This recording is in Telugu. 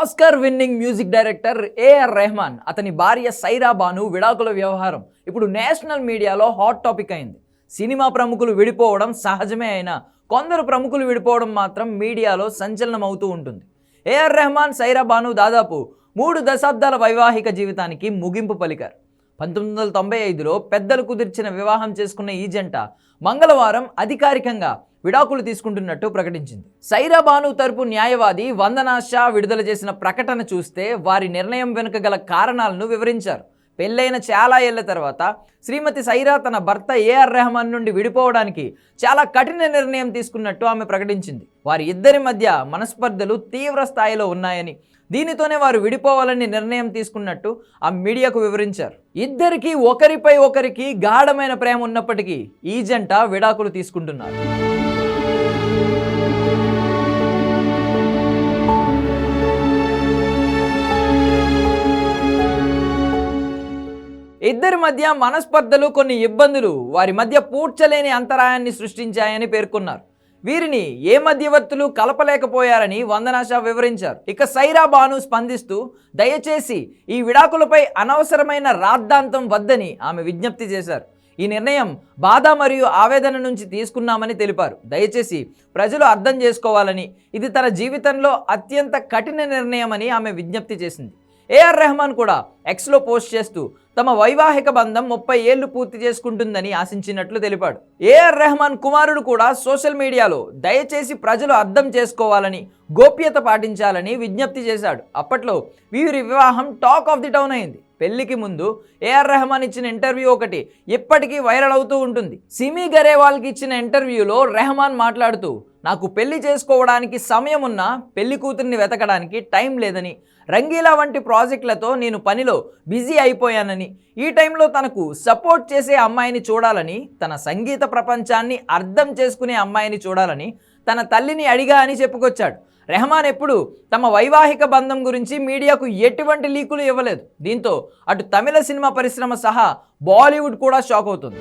Oscar winning music director A R Rahman భార్య సైరా బాను విడాకుల వ్యవహారం. ఇప్పుడు నేషనల్ మీడియాలో హాట్ టాపిక్ అయింది. సినిమా ప్రముఖులు విడిపోవడం సహజమే అయినా కొందరు ప్రముఖులు విడిపోవడం మాత్రం మీడియాలో సంచలనం అవుతూ ఉంటుంది ఏఆర్ రెహమాన్ సైరా బాను దాదాపు మూడు దశాబ్దాల వైవాహిక జీవితానికి ముగింపు పలికారు. పంతొమ్మిది వందల తొంభై ఐదులో పెద్దలు కుదిర్చిన వివాహం చేసుకున్న ఈ జంట మంగళవారం అధికారికంగా విడాకులు తీసుకుంటున్నట్టు ప్రకటించింది. సైరా బాను తరపు న్యాయవాది వందనా షా విడుదల చేసిన ప్రకటన చూస్తే వారి నిర్ణయం వెనుక గల కారణాలను వివరించారు. పెళ్ళైన చాలా ఏళ్ళ తర్వాత శ్రీమతి సైరా తన భర్త ఏఆర్ రెహమాన్ నుండి విడిపోవడానికి చాలా కఠిన నిర్ణయం తీసుకున్నట్టు ఆమె ప్రకటించింది. వారి ఇద్దరి మధ్య మనస్పర్ధలు తీవ్ర స్థాయిలో ఉన్నాయని దీనితోనే వారు విడిపోవాలని నిర్ణయం తీసుకున్నట్టు ఆ మీడియాకు వివరించారు. ఇద్దరికీ ఒకరిపై ఒకరికి గాఢమైన ప్రేమ ఉన్నప్పటికీ ఈ జంట విడాకులు తీసుకుంటున్నారు. ఇద్దరి మధ్య మనస్పర్ధలు కొన్ని ఇబ్బందులు వారి మధ్య పూడ్చలేని అంతరాయాన్ని సృష్టించాయని పేర్కొన్నారు. వీరిని ఏ మధ్యవర్తులు కలపలేకపోయారని వందనాషా వివరించారు. ఇక సైరా బాను స్పందిస్తూ దయచేసి ఈ విడాకులపై అనవసరమైన రాద్ధాంతం వద్దని ఆమె విజ్ఞప్తి చేశారు. ఈ నిర్ణయం బాధ మరియు ఆవేదన నుంచి తీసుకున్నామని తెలిపారు. దయచేసి ప్రజలు అర్థం చేసుకోవాలని ఇది తన జీవితంలో అత్యంత కఠిన నిర్ణయమని ఆమె విజ్ఞప్తి చేసింది. ఏఆర్ రెహమాన్ కూడా ఎక్స్లో పోస్ట్ చేస్తూ తమ వైవాహిక బంధం ముప్పై ఏళ్ళు పూర్తి చేసుకుంటుందని ఆశించినట్లు తెలిపాడు. ఏఆర్ రెహమాన్ కుమారుడు కూడా సోషల్ మీడియాలో దయచేసి ప్రజలు అర్థం చేసుకోవాలని గోప్యత పాటించాలని విజ్ఞప్తి చేశాడు. అప్పట్లో వీరి వివాహం టాక్ ఆఫ్ ది టౌన్ అయింది. పెళ్ళికి ముందు ఏఆర్ రెహమాన్ ఇచ్చిన ఇంటర్వ్యూ ఒకటి ఇప్పటికీ వైరల్ అవుతూ ఉంటుంది. సిమి గరేవాల్కి ఇచ్చిన ఇంటర్వ్యూలో రెహమాన్ మాట్లాడుతూ నాకు పెళ్ళి చేసుకోవడానికి సమయం ఉన్నా పెళ్ళి కూతుర్ని వెతకడానికి టైం లేదని రంగీలా వంటి ప్రాజెక్టులతో నేను పనిలో బిజీ అయిపోయానని ఈ టైంలో తనకు సపోర్ట్ చేసే అమ్మాయిని చూడాలని తన సంగీత ప్రపంచాన్ని అర్థం చేసుకునే అమ్మాయిని చూడాలని తన తల్లిని అడిగా అని చెప్పుకొచ్చాడు. రెహమాన్ ఎప్పుడు తమ వైవాహిక బంధం గురించి మీడియాకు ఎటువంటి లీకులు ఇవ్వలేదు. దీంతో అటు తమిళ సినిమా పరిశ్రమ సహా బాలీవుడ్ కూడా షాక్ అవుతుంది.